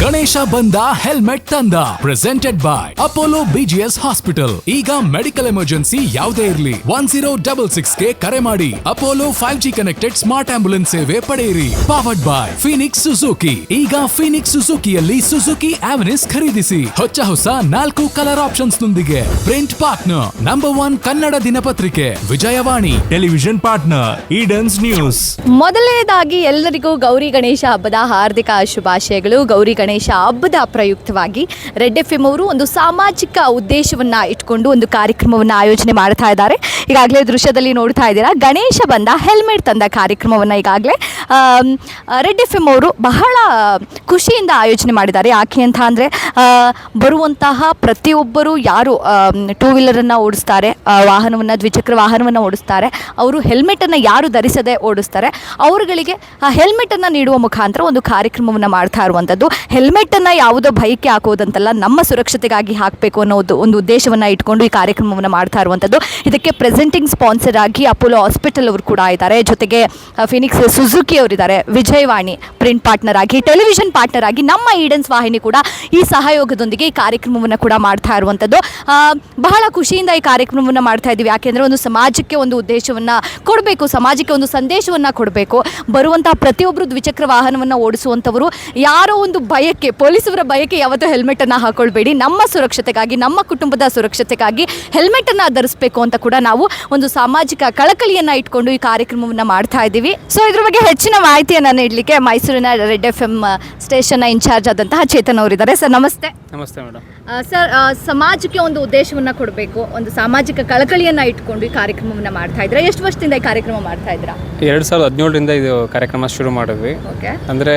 ಗಣೇಶ ಬಂದ ಹೆಲ್ಮೆಟ್ ತಂದ. Presented by Apollo BGS hospital ಈಗ ಮೆಡಿಕಲ್ ಎಮರ್ಜೆನ್ಸಿ ಯಾವುದೇ ಇರಲಿ. ಒನ್ ಜೀರೋ ಡಬಲ್ ಸಿಕ್ಸ್ಗೆ ಕರೆ ಮಾಡಿ. Apollo five G connected smart ambulance ಸೇವೆ ಪಡೆಯಿರಿ. ಪವರ್ಡ್ ಬೈ ಫಿನಿಕ್ಸ್ ಸುಜುಕಿ ಈಗ ಫಿನಿಕ್ಸ್ ಸುಜುಕಿಯಲ್ಲಿ ಸುಜುಕಿ ಆವನಿಸ್ ಖರೀದಿಸಿ. ಹೊಚ್ಚ ಹೊಸ ನಾಲ್ಕು ಕಲರ್ ಆಪ್ಷನ್ಸ್ ನೊಂದಿಗೆ print partner number one Kannada ದಿನಪತ್ರಿಕೆ. ವಿಜಯವಾಣಿ. ಟೆಲಿವಿಷನ್ ಪಾರ್ಟ್ನರ್ ಈಡನ್ಸ್ ನ್ಯೂಸ್ ಮೊದಲನೇದಾಗಿ ಎಲ್ಲರಿಗೂ ಗೌರಿ ಗಣೇಶ ಹಬ್ಬದ ಹಾರ್ದಿಕ ಶುಭಾಶಯಗಳು. ಗೌರಿ ಗಣೇಶ ಹಬ್ಬದ ಪ್ರಯುಕ್ತವಾಗಿ ರೆಡ್ ಎಫ್ ಎಂ ಅವರು ಒಂದು ಸಾಮಾಜಿಕ ಉದ್ದೇಶವನ್ನ ಇಟ್ಕೊಂಡು ಒಂದು ಕಾರ್ಯಕ್ರಮವನ್ನು ಆಯೋಜನೆ ಮಾಡ್ತಾ ಇದ್ದಾರೆ. ಈಗಾಗಲೇ ದೃಶ್ಯದಲ್ಲಿ ನೋಡ್ತಾ ಇದ್ದೀರಾ, ಗಣೇಶ ಬಂದ ಹೆಲ್ಮೆಟ್ ತಂದ ಕಾರ್ಯಕ್ರಮವನ್ನು ಈಗಾಗಲೇ ರೆಡ್ ಎಫ್ ಎಂ ಅವರು ಬಹಳ ಖುಷಿಯಿಂದ ಆಯೋಜನೆ ಮಾಡಿದ್ದಾರೆ. ಯಾಕೆ ಅಂತ ಅಂದರೆ ಬರುವಂತಹ ಪ್ರತಿಯೊಬ್ಬರು ಯಾರು ಟೂ ವೀಲರನ್ನು ಓಡಿಸ್ತಾರೆ ವಾಹನವನ್ನು, ದ್ವಿಚಕ್ರ ವಾಹನವನ್ನು ಓಡಿಸ್ತಾರೆ, ಅವರು ಹೆಲ್ಮೆಟನ್ನು ಯಾರು ಧರಿಸದೆ ಓಡಿಸ್ತಾರೆ, ಅವರುಗಳಿಗೆ ಆ ಹೆಲ್ಮೆಟನ್ನು ನೀಡುವ ಮುಖಾಂತರ ಒಂದು ಕಾರ್ಯಕ್ರಮವನ್ನು ಮಾಡ್ತಾ ಇರುವಂಥದ್ದು ಹೆಲ್ಮೆಟನ್ನು ಯಾವುದೋ ಭಯಕ್ಕೆ ಹಾಕೋದಂತಲ್ಲ ನಮ್ಮ ಸುರಕ್ಷತೆಗಾಗಿ ಹಾಕಬೇಕು ಅನ್ನೋದು ಒಂದು ಉದ್ದೇಶವನ್ನು ಇಟ್ಕೊಂಡು ಈ ಕಾರ್ಯಕ್ರಮವನ್ನು ಮಾಡ್ತಾ ಇರುವಂಥದ್ದು ಇದಕ್ಕೆ ಪ್ರೆಸೆಂಟಿಂಗ್ ಸ್ಪಾನ್ಸರ್ ಆಗಿ ಅಪೋಲೋ ಹಾಸ್ಪಿಟಲ್ ಅವರು ಕೂಡ ಇದ್ದಾರೆ. ಜೊತೆಗೆ ಫಿನಿಕ್ಸ್ ಸುಜುಕಿ ಅವರಿದ್ದಾರೆ ವಿಜಯವಾಣಿ ಪ್ರಿಂಟ್ ಪಾರ್ಟ್ನರ್ ಆಗಿ ಟೆಲಿವಿಷನ್ ಪಾರ್ಟ್ನರ್ ಆಗಿ ನಮ್ಮ ಈಡನ್ಸ್ ವಾಹಿನಿ ಕೂಡ ಈ ಸಹಯೋಗದೊಂದಿಗೆ ಈ ಕಾರ್ಯಕ್ರಮವನ್ನು ಕೂಡ ಮಾಡ್ತಾ ಇರುವಂಥದ್ದು ಬಹಳ ಖುಷಿಯಿಂದ ಈ ಕಾರ್ಯಕ್ರಮವನ್ನು ಮಾಡ್ತಾ ಇದ್ದೀವಿ. ಯಾಕೆಂದರೆ ಒಂದು ಸಮಾಜಕ್ಕೆ ಒಂದು ಉದ್ದೇಶವನ್ನು ಕೊಡಬೇಕು, ಸಮಾಜಕ್ಕೆ ಒಂದು ಸಂದೇಶವನ್ನು ಕೊಡಬೇಕು. ಬರುವಂತಹ ಪ್ರತಿಯೊಬ್ಬರು ದ್ವಿಚಕ್ರ ವಾಹನವನ್ನು ಓಡಿಸುವಂಥವರು ಯಾರೋ ಒಂದು ಭಯಕ್ಕೆ ಪೊಲೀಸರ ಭಯಕ್ಕೆ ಯಾವತ್ತೂ ಹೆಲ್ಮೆಟನ್ನು ಹಾಕೊಳ್ಬೇಡಿ. ನಮ್ಮ ಸುರಕ್ಷತೆಗಾಗಿ, ನಮ್ಮ ಕುಟುಂಬದ ಸುರಕ್ಷತೆಗಾಗಿ ಹೆಲ್ಮೆಟನ್ನು ಧರಿಸಬೇಕು ಅಂತ ಕೂಡ ನಾವು ಒಂದು ಸಾಮಾಜಿಕ ಕಳಕಳಿಯನ್ನು ಇಟ್ಕೊಂಡು ಈ ಕಾರ್ಯಕ್ರಮವನ್ನು ಮಾಡ್ತಾ ಇದ್ದೀವಿ. ಸೊ ಇದ್ರ ಬಗ್ಗೆ ಹೆಚ್ಚಿನ ಮಾಹಿತಿಯನ್ನು ನೀಡಲಿಕ್ಕೆ ಮೈಸೂರಿನ ರೆಡ್ ಎಫ್ ಎಂ ಸ್ಟೇಷನ್ನ ಇನ್ಚಾರ್ಜ್ ಆದಂತಹ ಚೇತನ್ ಅವರಿದ್ದಾರೆ. ಸರ್ ನಮಸ್ತೆ. ನಮಸ್ತೆ ಮೇಡಮ್. ಸರ್ ಸಮಾಜಕ್ಕೆ ಒಂದು ಉದ್ದೇಶವನ್ನು ಕೊಡಬೇಕು ಒಂದು ಸಾಮಾಜಿಕ ಕಳಕಳಿಯನ್ನು ಇಟ್ಕೊಂಡು ಈ ಕಾರ್ಯಕ್ರಮವನ್ನು ಮಾಡ್ತಾ ಇದ್ರೆ ಎಷ್ಟು ವರ್ಷದಿಂದ ಈ ಕಾರ್ಯಕ್ರಮ ಮಾಡ್ತಾ ಇದ್ರ ಎರಡು ಸಾವಿರದ ಹದಿನೇಳರಿಂದ ಇದು ಕಾರ್ಯಕ್ರಮ ಶುರು ಮಾಡಿದ್ವಿ. ಅಂದ್ರೆ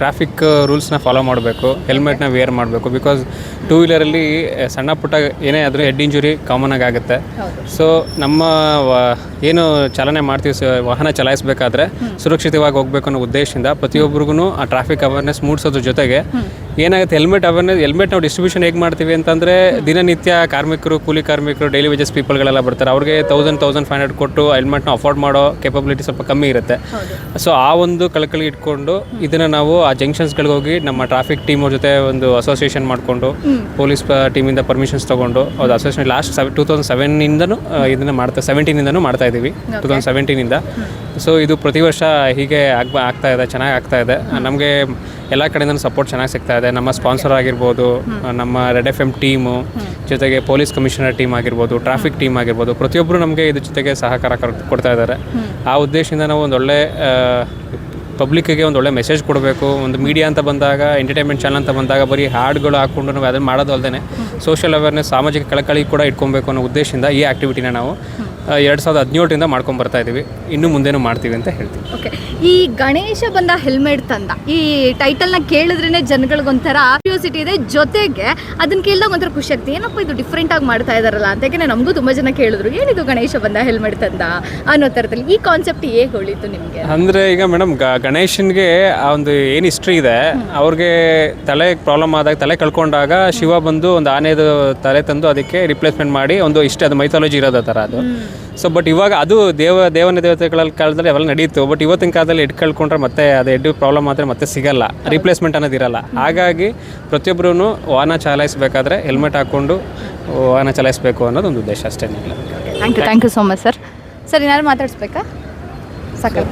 ಟ್ರಾಫಿಕ್ ರೂಲ್ಸ್ನ ಫಾಲೋ ಮಾಡಬೇಕು ಹೆಲ್ಮೆಟ್ನ ವೇರ್ ಮಾಡಬೇಕು ಬಿಕಾಸ್ ಟೂ ವೀಲರಲ್ಲಿ ಸಣ್ಣ ಪುಟ್ಟ ಏನೇ ಆದರೂ ಹೆಡ್ ಇಂಜುರಿ ಕಾಮನ್ ಆಗಿ ಆಗುತ್ತೆ. ಸೊ ನಮ್ಮ ಏನು ಚಾಲನೆ ಮಾಡ್ತೀವಿ ವಾಹನ ಚಲಾಯಿಸಬೇಕಾದ್ರೆ ಸುರಕ್ಷಿತವಾಗಿ ಹೋಗಬೇಕು ಅನ್ನೋ ಉದ್ದೇಶದಿಂದ ಪ್ರತಿಯೊಬ್ಬರಿಗೂ ಆ ಟ್ರಾಫಿಕ್ ಅವೇರ್ನೆಸ್ ಮೂಡಿಸೋದ್ರ ಜೊತೆಗೆ ಏನಾಗುತ್ತೆ ಹೆಲ್ಮೆಟ್ ಅವೇರ್ನೆಸ್ ಹೆಲ್ಮೆಟ್ ನಾವು ಡಿಸ್ಟ್ರಿಬ್ಯೂಷನ್ ಹೇಗೆ ಮಾಡ್ತೀವಿ ಅಂತಂದರೆ ದಿನನಿತ್ಯ ಕಾರ್ಮಿಕರು ಕೂಲಿ ಕಾರ್ಮಿಕರು ಡೈಲಿ ವೇಜಸ್ ಪೀಪಲ್ಗಳೆಲ್ಲ ಬರ್ತಾರೆ. ಅವ್ರಿಗೆ ತೌಸಂಡ್ ತೌಸಂಡ್ ಫೈವ್ ಹಂಡ್ರೆಡ್ ಕೊಟ್ಟು ಹೆಲ್ಮೆಟ್ನ ಅಫೋರ್ಡ್ ಮಾಡೋ ಕೆಪಬಿಲಿಟಿ ಸ್ವಲ್ಪ ಕಮ್ಮಿ ಇರುತ್ತೆ. ಸೊ ಆ ಒಂದು ಕಳಕಳಿ ಇಟ್ಕೊಂಡು ಇದನ್ನು ನಾವು ಆ ಜಂಕ್ಷನ್ಸ್ಗಳಿಗೆ ಹೋಗಿ ನಮ್ಮ ಟ್ರಾಫಿಕ್ ಟೀಮ್ ಅವ್ರ ಜೊತೆ ಒಂದು ಅಸೋಸಿಯೇಷನ್ ಮಾಡಿಕೊಂಡು ಪೊಲೀಸ್ ಟೀಮಿಂದ ಪರ್ಮಿಷನ್ಸ್ ತೊಗೊಂಡು ಅದು association last seven two thousand ಸೆವೆನ್ನಿಂದನೂ ಇದನ್ನು ಮಾಡ್ತಾ ಸೆವೆಂಟೀನಿಂದನೂ ಮಾಡ್ತಾ ಇದ್ದೀವಿ ಟೂ ತೌಸಂಡ್ ಸೆವೆಂಟೀನಿಂದ ಸೊ ಇದು. ಪ್ರತಿ ವರ್ಷ ಹೀಗೆ ಆಗ್ಬ ಆಗ್ತಾ ಇದೆ ಚೆನ್ನಾಗಿ ಆಗ್ತಾ ಇದೆ. ನಮಗೆ ಎಲ್ಲ ಕಡೆಯಿಂದ ಸಪೋರ್ಟ್ ಚೆನ್ನಾಗಿ ಸಿಗ್ತಾ ಇದೆ. ನಮ್ಮ ಸ್ಪಾನ್ಸರ್ ಆಗಿರ್ಬೋದು ನಮ್ಮ ರೆಡ್ ಎಫ್ ಎಂ ಟೀಮು ಜೊತೆಗೆ ಪೊಲೀಸ್ ಕಮಿಷನರ್ ಟೀಮ್ ಆಗಿರ್ಬೋದು ಟ್ರಾಫಿಕ್ ಟೀಮ್ ಆಗಿರ್ಬೋದು ಪ್ರತಿಯೊಬ್ಬರು ನಮಗೆ ಇದ್ರ ಜೊತೆಗೆ ಸಹಕಾರ ಕರ್- ಕೊಡ್ತಾ ಇದ್ದಾರೆ. ಆ ಉದ್ದೇಶದಿಂದ ನಾವು ಒಂದೊಳ್ಳೆ ಪಬ್ಲಿಕ್ಕಿಗೆ ಒಂದು ಒಳ್ಳೆ ಮೆಸೇಜ್ ಕೊಡಬೇಕು. ಒಂದು ಮೀಡಿಯಾ ಅಂತ ಬಂದಾಗ ಎಂಟರ್ಟೈನ್ಮೆಂಟ್ ಚಾನಲ್ ಅಂತ ಬಂದಾಗ ಬರೀ ಹಾಡುಗಳು ಹಾಕ್ಕೊಂಡು ನಾವು ಅದನ್ನು ಮಾಡೋದು ಅಲ್ಲದೆ ಸೋಷಿಯಲ್ ಅವೇರ್ನೆಸ್ ಸಾಮಾಜಿಕ ಕಳಕಳಿ ಕೂಡ ಇಟ್ಕೊಬೇಕು ಅನ್ನೋ ಉದ್ದೇಶದಿಂದ ಈ ಆ್ಯಕ್ಟಿವಿಟಿನ ನಾವು ಎರಡು ಸಾವಿರದ ಹದಿನೇಳರಿಂದ ಮಾಡ್ಕೊಂಡು ಬರ್ತಾ ಇದ್ದೀವಿ ಇನ್ನು ಮುಂದೇನು ಮಾಡ್ತೀವಿ ಅಂತ ಹೇಳ್ತೀವಿ. ಓಕೆ ಈ ಗಣೇಶ ಬಂದ ಹೆಲ್ಮೆಟ್ ತಂದ ಈ ಟೈಟಲ್ನ ಕೇಳಿದ್ರೇ ಜನಗಳಿಗೊಂಥರ ಕ್ಯೂರಿಯಾಸಿಟಿ ಇದೆ. ಜೊತೆಗೆ ಅದನ್ನ ಕೇಳಿದಾಗ ಒಂಥರ ಖುಷಿ ಆಗ್ತದೆ. ಏನಪ್ಪ ಇದು ಡಿಫ್ರೆಂಟ್ ಆಗಿ ಮಾಡ್ತಾ ಇದಾರಲ್ಲ? ಅಂತ ಯಾಕೆಂದ್ರೆ ನಮಗೂ ತುಂಬಾ ಜನ ಕೇಳಿದ್ರು ಏನಿದು ಗಣೇಶ ಬಂದ ಹೆಲ್ಮೆಟ್ ತಂದ ಅನ್ನೋ ಥರದಲ್ಲಿ. ಈ ಕಾನ್ಸೆಪ್ಟ್ ಹೇಗೆ ಹೊಳಿತು ನಿಮಗೆ? ಅಂದರೆ ಈಗ ಮೇಡಮ್ ಗಣೇಶನ್ಗೆ ಆ ಒಂದು ಏನು ಹಿಸ್ಟ್ರಿ ಇದೆ ಅವ್ರಿಗೆ ತಲೆ ಪ್ರಾಬ್ಲಮ್ ಆದಾಗ ತಲೆ ಕಳ್ಕೊಂಡಾಗ ಶಿವ ಬಂದು ಒಂದು ಆನೆದು ತಲೆ ತಂದು ಅದಕ್ಕೆ ರಿಪ್ಲೇಸ್ಮೆಂಟ್ ಮಾಡಿ ಒಂದು ಇಷ್ಟ ಅದು ಮೈಥಾಲಜಿ ಇರೋದ ಥರ ಅದು. ಸೊ ಬಟ್ ಇವಾಗ ಅದು ದೇವ, ದೇವನ ದೇವತೆಗಳ ಕಾಲದಲ್ಲಿ ಅವೆಲ್ಲ ನಡೀತು. ಬಟ್ ಇವತ್ತಿನ ಕಾಲದಲ್ಲಿ ಎಡ್ ಕಳ್ಕೊಂಡ್ರೆ ಮತ್ತೆ ಅದು ಎಡ್ ಪ್ರಾಬ್ಲಮ್ ಆದರೆ ಮತ್ತೆ ಸಿಗಲ್ಲ. ರಿಪ್ಲೇಸ್ಮೆಂಟ್ ಅನ್ನೋದು ಇರಲ್ಲ. ಹಾಗಾಗಿ ಪ್ರತಿಯೊಬ್ಬರೂ ವಾಹನ ಚಲಾಯಿಸಬೇಕಾದ್ರೆ ಹೆಲ್ಮೆಟ್ ಹಾಕ್ಕೊಂಡು ವಾಹನ ಚಲಾಯಿಸಬೇಕು ಅನ್ನೋದು ಒಂದು ಉದ್ದೇಶ ಅಷ್ಟೇ. Thank you thank you so much sir sir ಏನಾದ್ರು ಮಾತಾಡಿಸ್ಬೇಕಾ? ಸಾಕಲ್ಲ.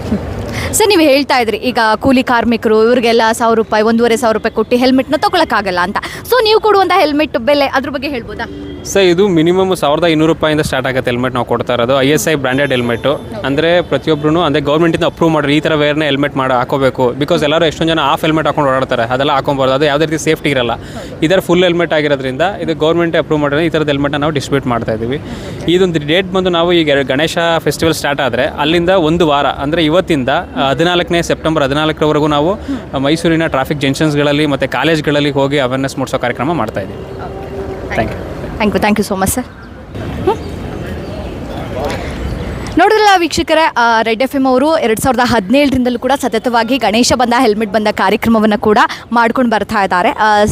ಸರ್, ನೀವು ಹೇಳ್ತಾ ಇದ್ರಿ, ಈಗ ಕೂಲಿ ಕಾರ್ಮಿಕರು, ಇವ್ರಿಗೆಲ್ಲ ಸಾವಿರ ರೂಪಾಯಿ, ಒಂದೂವರೆ ಸಾವಿರ ರೂಪಾಯಿ ಕೊಟ್ಟು ಹೆಲ್ಮೆಟ್ನ ತೊಗೊಳಕ್ಕಾಗಲ್ಲ ಅಂತ. ಸೊ ನೀವು ಕೊಡುವಂಥ ಹೆಲ್ಮೆಟ್ ಬೆಲೆ ಅದ್ರ ಬಗ್ಗೆ ಹೇಳ್ಬೋದಾ? ಸರ್, ಇದು ಮಿನಿಮಮ್ ಸಾವಿರದ ಇನ್ನೂರು ರೂಪಾಯಿಂದ ಸ್ಟಾರ್ಟ್ ಆಗುತ್ತೆ ಹೆಲ್ಮೆಟ್ ನಾವು ಕೊಡ್ತಾ ಇರೋದು. I S I branded helmet ಅಂದರೆ ಪ್ರತಿಯೊಬ್ಬರು ಅಂದರೆ ಗೌರ್ಮೆಂಟಿಂದ ಅಪ್ರೂವ್ ಮಾಡಿ ಈ ಥರ ವೇರ್ನ ಹೆಲ್ಮೆಟ್ ಮಾಡಿ, ಹಾಕೋಬೇಕು. ಬಿಕಾಸ್ ಎಲ್ಲರೂ ಎಷ್ಟೊಂದು ಜನ ಆಫ್ ಹೆಲ್ಮೆಟ್ ಹಾಕೊಂಡು ಓಡಾಡ್ತಾರೆ, ಅದೆಲ್ಲ ಹಾಕೊಬಾರ್ದು. ಅದು ಯಾವುದೇ ರೀತಿ ಸೇಫ್ಟಿ ಇರಲ್ಲ. ಇದರ ಫುಲ್ ಹೆಲ್ಮೆಟ್ ಆಗಿರೋದ್ರಿಂದ, ಇದು ಗೌರ್ಮೆಂಟ್ ಅಪ್ರೂವ್ ಮಾಡಿದ್ರೆ ಈ ಥರದ ಹೆಲ್ಮೆಟ್ನ ನಾವು ಡಿಸ್ಟ್ರಿಬ್ಯೂಟ್ ಮಾಡ್ತಾ ಇದ್ದೀವಿ. ಇದೊಂದು ಡೇಟ್ ಬಂದು ನಾವು ಈಗ ಗಣೇಶ ಫೆಸ್ಟಿವಲ್ ಸ್ಟಾರ್ಟ್ ಆದರೆ, ಅಲ್ಲಿಂದ ಒಂದು ವಾರ, ಅಂದರೆ ಇವತ್ತಿಂದ ಹದಿನಾಲ್ಕನೇ ಸೆಪ್ಟೆಂಬರ್ ಹದಿನಾಲ್ಕರವರೆಗೂ ನಾವು ಮೈಸೂರಿನ ಟ್ರಾಫಿಕ್ ಜಂಕ್ಷನ್ಸ್ಗಳಲ್ಲಿ ಮತ್ತು ಕಾಲೇಜ್ಗಳಲ್ಲಿ ಹೋಗಿ ಅವೇರ್ನೆಸ್ ಮೂಡಿಸೋ ಕಾರ್ಯಕ್ರಮ ಮಾಡ್ತಾ ಇದ್ದೀವಿ. Thank you thank you thank you so much sir ನೋಡಿದ್ರಲ್ಲ ವೀಕ್ಷಕರೇ ರೆಡ್ ಎಫ್ ಎಂ ಅವರು ಎರಡು ಸಾವಿರದ ಹದಿನೇಳರಿಂದಲೂ ಕೂಡ ಸತತವಾಗಿ ಗಣೇಶ ಬಂದ ಹೆಲ್ಮೆಟ್ ಬಂದ ಕಾರ್ಯಕ್ರಮವನ್ನು ಕೂಡ ಮಾಡ್ಕೊಂಡು ಬರ್ತಾ ಇದ್ದಾರೆ.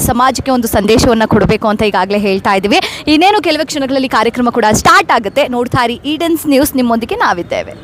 ಸಮಾಜಕ್ಕೆ ಒಂದು ಸಂದೇಶವನ್ನು ಕೊಡಬೇಕು ಅಂತ ಈಗಾಗಲೇ ಹೇಳ್ತಾ ಇದ್ದೀವಿ. ಇನ್ನೇನು ಕೆಲವೇ ಕ್ಷಣಗಳಲ್ಲಿ ಕಾರ್ಯಕ್ರಮ ಕೂಡ ಸ್ಟಾರ್ಟ್ ಆಗುತ್ತೆ. ನೋಡ್ತಾ ಇರಿ ಈಡನ್ಸ್ ನ್ಯೂಸ್ ನಿಮ್ಮೊಂದಿಗೆ ನಾವಿದ್ದೇವೆ.